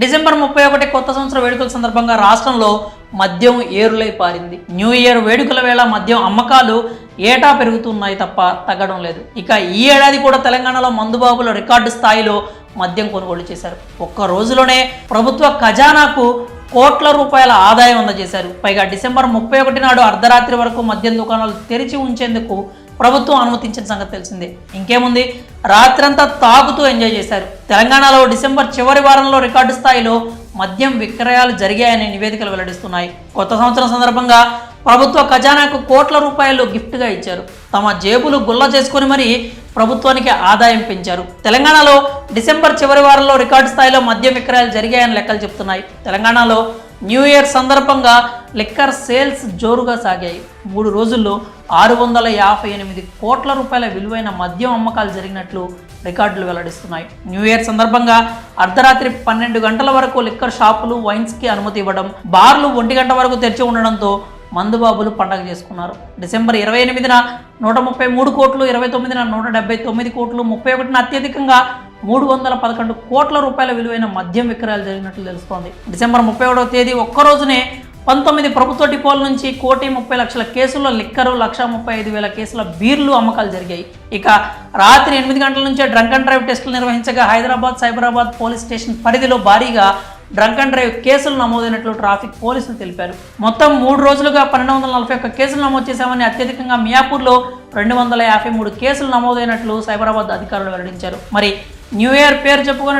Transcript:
December ముప్పై ఒకటి కొత్త సంవత్సర వేడుకల సందర్భంగా రాష్ట్రంలో మద్యం ఏరులై పారింది. న్యూ ఇయర్ వేడుకల వేళ మద్యం అమ్మకాలు ఏటా పెరుగుతున్నాయి తప్ప తగ్గడం లేదు. ఇక ఈ ఏడాది కూడా తెలంగాణలో మందుబాబులు రికార్డు స్థాయిలో మద్యం కొనుగోలు చేశారు. ఒక్క రోజులోనే ప్రభుత్వ ఖజానాకు కోట్ల రూపాయల ఆదాయం అందజేశారు. పైగా డిసెంబర్ ముప్పై ఒకటి నాడు అర్ధరాత్రి వరకు మద్యం దుకాణాలు తెరిచి ఉంచేందుకు ప్రభుత్వం అనుమతించిన సంగతి తెలిసిందే. ఇంకేముంది? రాత్రంతా తాగుతూ ఎంజాయ్ చేశారు. తెలంగాణలో డిసెంబర్ చివరి వారంలో రికార్డు స్థాయిలో మద్యం విక్రయాలు జరిగాయని నివేదికలు వెల్లడిస్తున్నాయి. కొత్త సంవత్సరం సందర్భంగా ప్రభుత్వ ఖజానాకు కోట్ల రూపాయలు గిఫ్ట్గా ఇచ్చారు. తమ జేబులు గుల్ల చేసుకుని మరీ ప్రభుత్వానికి ఆదాయం పెంచారు. తెలంగాణలో డిసెంబర్ చివరి వారంలో రికార్డు స్థాయిలో మద్యం విక్రయాలు జరిగాయని లెక్కలు చెప్తున్నాయి. తెలంగాణలో న్యూ ఇయర్ సందర్భంగా లిక్కర్ సేల్స్ జోరుగా సాగాయి. మూడు రోజుల్లో ఆరు వందల యాభై ఎనిమిది కోట్ల రూపాయల విలువైన మద్యం అమ్మకాలు జరిగినట్లు రికార్డులు వెల్లడిస్తున్నాయి. న్యూ ఇయర్ సందర్భంగా అర్ధరాత్రి పన్నెండు గంటల వరకు లిక్కర్ షాపులు వైన్స్కి అనుమతి ఇవ్వడం బార్లు ఒంటి గంట వరకు తెరిచి ఉండడంతో మందుబాబులు పండగ చేసుకున్నారు. డిసెంబర్ ఇరవై ఎనిమిదిన నూట ముప్పై మూడు కోట్లు ఇరవై తొమ్మిదిన నూట డెబ్బై తొమ్మిది కోట్లు ముప్పై ఒకటిన అత్యధికంగా మూడు వందల పదకొండు కోట్ల రూపాయల విలువైన మద్యం విక్రయాలు జరిగినట్లు తెలుస్తోంది. డిసెంబర్ ముప్పై ఒకటవ తేదీ ఒక్క రోజునే పంతొమ్మిది ప్రభుత్వ డిపోల నుంచి కోటి ముప్పై లక్షల కేసుల్లో లిక్కరు లక్ష ముప్పై ఐదు వేల కేసుల బీర్లు అమ్మకాలు జరిగాయి. ఇక రాత్రి ఎనిమిది గంటల నుంచే డ్రంక్ అండ్ డ్రైవ్ టెస్టులు నిర్వహించగా హైదరాబాద్ సైబరాబాద్ పోలీస్ స్టేషన్ పరిధిలో భారీగా డ్రంక్ అండ్ డ్రైవ్ కేసులు నమోదైనట్లు ట్రాఫిక్ పోలీసులు తెలిపారు. మొత్తం మూడు రోజులుగా పన్నెండు వందల నలభై ఒక్క కేసులు నమోదు చేశామని అత్యధికంగా మియాపూర్లో రెండు వందల యాభై మూడు కేసులు నమోదైనట్లు సైబరాబాద్ అధికారులు వెల్లడించారు. మరి న్యూ ఇయర్ పేరు చెప్పుకొని